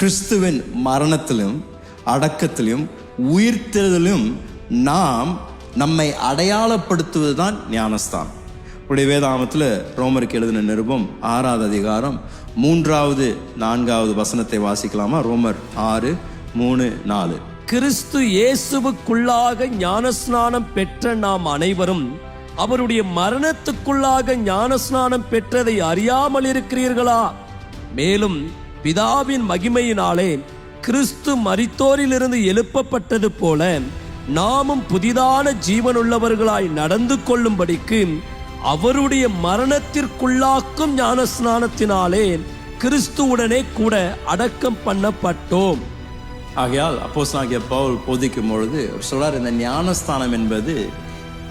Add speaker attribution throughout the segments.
Speaker 1: கிறிஸ்துவின் மரணத்திலும் அடக்கத்திலும் உயிர்த்தெழுதலும் நாம் நம்மை அடையாளப்படுத்துவது தான் ஞானஸ்தான் உடைய வேதாமத்தில் ரோமருக்கு எழுதின நிருபம் ஆறாவது அதிகாரம் மூன்றாவது நான்காவது வசனத்தை வாசிக்கலாமா? ரோமர் ஆறு மூணு நாலு.
Speaker 2: கிறிஸ்து இயேசுவுக்குள்ளாக ஞானஸ்நானம் பெற்ற நாம் அனைவரும் அவருடைய மரணத்துக்குள்ளாக ஞானஸ்நானம் பெற்றதை அறியாமல் இருக்கிறீர்களா மேலும் பிதாவின் மகிமையினாலே கிறிஸ்து மரித்தோரிலிருந்து எழுப்பப்பட்டது போல நாமும் புதிதான ஜீவனுள்ளவர்களாய் நடந்து கொள்ளும்படிக்கு அவருடைய மரணத்திற்குள்ளாக்கும் ஞானஸ்நானத்தினாலே கிறிஸ்துவுடனே கூட அடக்கம் பண்ணப்பட்டோம்.
Speaker 1: ஆகையால் அப்போஸ் ஆகிய பவுல் போதிக்கும் பொழுது சொல்றார் இந்த ஞானஸ்தானம் என்பது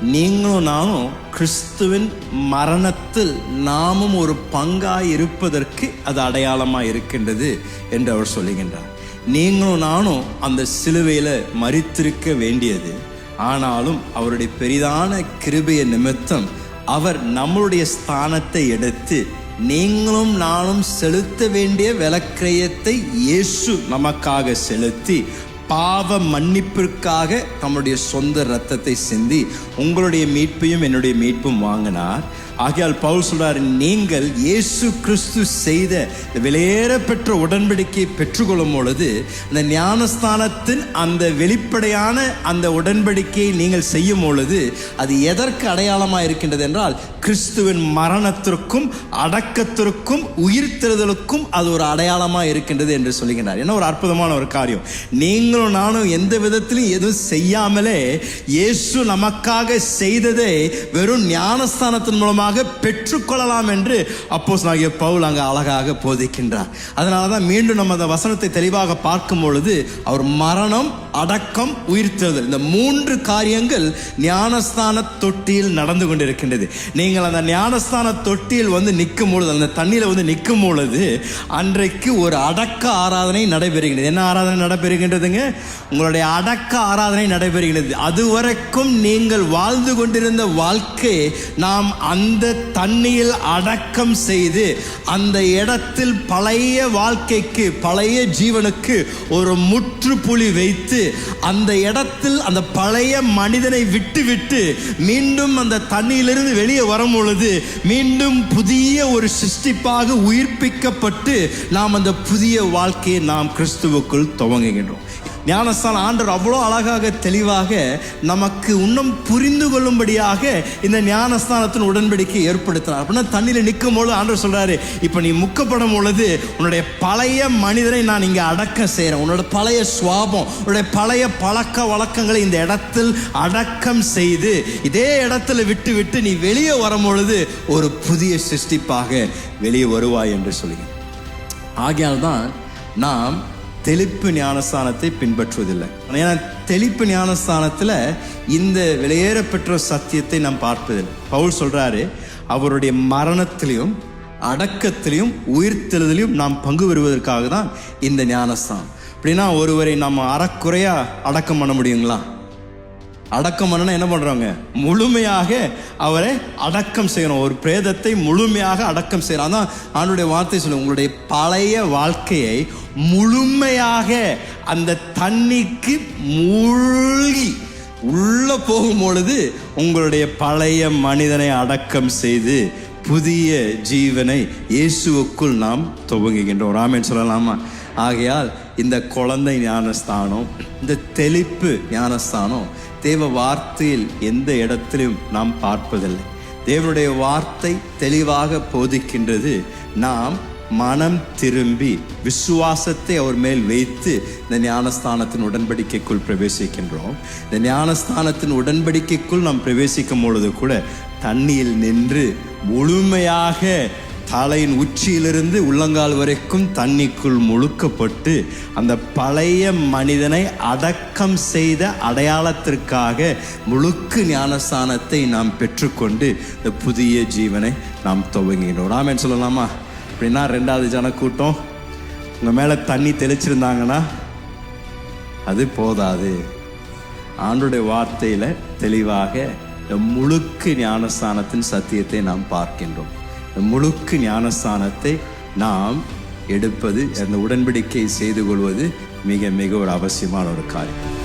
Speaker 1: நீங்களும் நானும் கிறிஸ்துவின் மரணத்தில் நாமும் ஒரு பங்காய் இருப்பதற்கு அது அடையாளமாக இருக்கின்றது என்று அவர் சொல்லுகின்றார். நீங்களும் நானும் அந்த சிலுவையில் மறித்திருக்க வேண்டியது. ஆனாலும் அவருடைய பெரிதான கிருபைய நிமித்தம் அவர் நம்மளுடைய ஸ்தானத்தை எடுத்து நீங்களும் நானும் செலுத்த வேண்டிய விலக்கிரயத்தை இயேசு நமக்காக செலுத்தி பாவ மன்னிப்பிற்காக தம்முடைய சொந்த இரத்தத்தை சிந்தி உங்களுடைய மீட்பையும் என்னுடைய மீட்பும் வாங்கினார். ஆகையால் பவுல் சொல்றார் நீங்கள் இயேசு கிறிஸ்து செய்த வெளியேற விலையேற பெற்ற உடன்படிக்கையை பெற்றுக்கொள்ளும் பொழுது அந்த ஞானஸ்தானத்தின் அந்த வெளிப்படையான அந்த உடன்படிக்கையை நீங்கள் செய்யும் பொழுது அது எதற்கு அடையாளமாக இருக்கின்றது என்றால் கிறிஸ்துவின் மரணத்திற்கும் அடக்கத்திற்கும் உயிர்த்தெழுதலுக்கும் அது ஒரு அடையாளமாக இருக்கின்றது என்று சொல்லுகின்றார். என்ன ஒரு அற்புதமான ஒரு காரியம். நீங்களும் நானும் எந்த விதத்திலும் எதுவும் செய்யாமலே இயேசு நமக்காக செய்ததை வெறும் ஞானஸ்தானத்தின் மூலமாக பெற்றுக்கொள்ளலாம் என்று அப்போஸ் ஆகிய பவுல் அங்கே அழகாக போதிக்கின்றார். அதனால தான் மீண்டும் நம்ம அந்த வசனத்தை தெளிவாக பார்க்கும் பொழுது அவர் மரணம் அடக்கம் உயிர்த்தெழுதல். இந்த மூன்று காரியங்கள் ஞானஸ்தான தொட்டியில் நடந்து கொண்டிருக்கின்றது. நீங்கள் அந்த ஞானஸ்தான தொட்டியில் வந்து நிற்கும் பொழுது அந்த தண்ணியில் வந்து நிற்கும் பொழுது அன்றைக்கு ஒரு அடக்க ஆராதனை நடைபெறுகின்றது. என்ன ஆராதனை நடைபெறுகின்றதுங்க? உங்களுடைய அடக்க ஆராதனை நடைபெறுகிறது அதுவரைக்கும் நீங்கள் வாழ்ந்து கொண்டிருந்த வாழ்க்கை நாம் அந்த தண்ணியில் அடக்கம் செய்து அந்த இடத்தில் பழைய வாழ்க்கைக்கு பழைய ஜீவனுக்கு ஒரு முற்றுப்புள்ளி வைத்து அந்த இடத்தில் அந்த பழைய மனிதனை விட்டு விட்டு மீண்டும் அந்த தண்ணியிலிருந்து வெளியே வரும் பொழுது மீண்டும் புதிய ஒரு சிருஷ்டிப்பாக உயிர்ப்பிக்கப்பட்டு நாம் அந்த புதிய வாழ்க்கையை நாம் கிறிஸ்துவுக்குள் துவங்குகின்றோம். ஞானஸ்தான ஆண்டவர் அவ்வளோ அழகாக தெளிவாக நமக்கு இன்னும் புரிந்து கொள்ளும்படியாக இந்த ஞானஸ்தானத்தின் உடன்படிக்கை ஏற்படுத்தினார். அப்படின்னா தண்ணியில் நிற்கும் பொழுது ஆண்டவர் சொல்கிறாரு இப்போ நீ முக்கப்படும் பொழுது உன்னுடைய பழைய மனிதனை நான் இங்கே அடக்கம் செய்கிறேன் உன்னோட பழைய சுவாபம் உன்னுடைய பழைய பழக்க வழக்கங்களை இந்த இடத்தில் அடக்கம் செய்து இதே இடத்துல விட்டு விட்டு நீ வெளியே வரும் பொழுது ஒரு புதிய சிருஷ்டிப்பாக வெளியே வருவாய் என்று சொல்லுங்க ஆகையால் தான் நாம் தெளிப்பு ஞானஸ்தானத்தை பின்பற்றுவதில்லை. ஏன்னா தெளிப்பு ஞானஸ்தானத்தில் இந்த வெளியேறப்பெற்ற சத்தியத்தை நாம் பார்ப்பதில்லை. பவுல் சொல்கிறாரு அவருடைய மரணத்திலையும் அடக்கத்திலையும் உயிர்த்தெழுதலையும் நாம் பங்கு பெறுவதற்காக தான் இந்த ஞானஸ்தானம். அப்படின்னா ஒருவரை நம்ம அறக்குறையாக அடக்கம் பண்ண முடியுங்களா? அடக்கம் பண்ணனா என்ன பண்ணுறாங்க முழுமையாக அவரை அடக்கம் செய்யணும். ஒரு பிரேதத்தை முழுமையாக அடக்கம் செய்யணும். அதான் ஆண்டுடைய வார்த்தை சொல்லுங்க உங்களுடைய பழைய வாழ்க்கையை முழுமையாக அந்த தண்ணிக்கு மூழ்கி உள்ள போகும் பொழுது உங்களுடைய பழைய மனிதனை அடக்கம் செய்து புதிய ஜீவனை இயேசுவுக்குள் நாம் துவங்குகின்றோம். ராமன் சொல்லலாமா? ஆகையால் இந்த குழந்தை ஞானஸ்தானம் இந்த தெளிப்பு ஞானஸ்தானம் தேவ வார்த்தையில் எந்த இடத்திலும் நாம் பார்ப்பதில்லை. தேவனுடைய வார்த்தை தெளிவாக போதிக்கின்றது. நாம் மனம் திரும்பி விசுவாசத்தை அவர் மேல் வைத்து இந்த ஞானஸ்தானத்தின் உடன்படிக்கைக்குள் பிரவேசிக்கின்றோம். இந்த ஞானஸ்தானத்தின் உடன்படிக்கைக்குள் நாம் பிரவேசிக்கும் பொழுது கூட தண்ணியில் நின்று முழுமையாக தலையின் உச்சியிலிருந்து உள்ளங்கால் வரைக்கும் தண்ணிக்குள் முழுக்கப்பட்டு அந்த பழைய மனிதனை அடக்கம் செய்த அடையாளத்திற்காக முழுக்கு ஞானஸ்தானத்தை நாம் பெற்றுக்கொண்டு இந்த புதிய ஜீவனை நாம் துவங்கினோம் ராமன் சொல்லலாமா? அப்படின்னா ரெண்டாவது ஜனக்கூட்டம். உங்கள் மேலே தண்ணி தெளிச்சிருந்தாங்கன்னா அது போதாது. ஆண்டுடைய வார்த்தையில் தெளிவாக இந்த முழுக்கு ஞானஸ்தானத்தின் சத்தியத்தை நாம் பார்க்கின்றோம். முழுக்கு ஞானஸ்தானத்தை நாம் எடுப்பது அந்த உடன்படிக்கை செய்து கொள்வது மிக மிக ஒரு அவசியமான ஒரு காரியம்.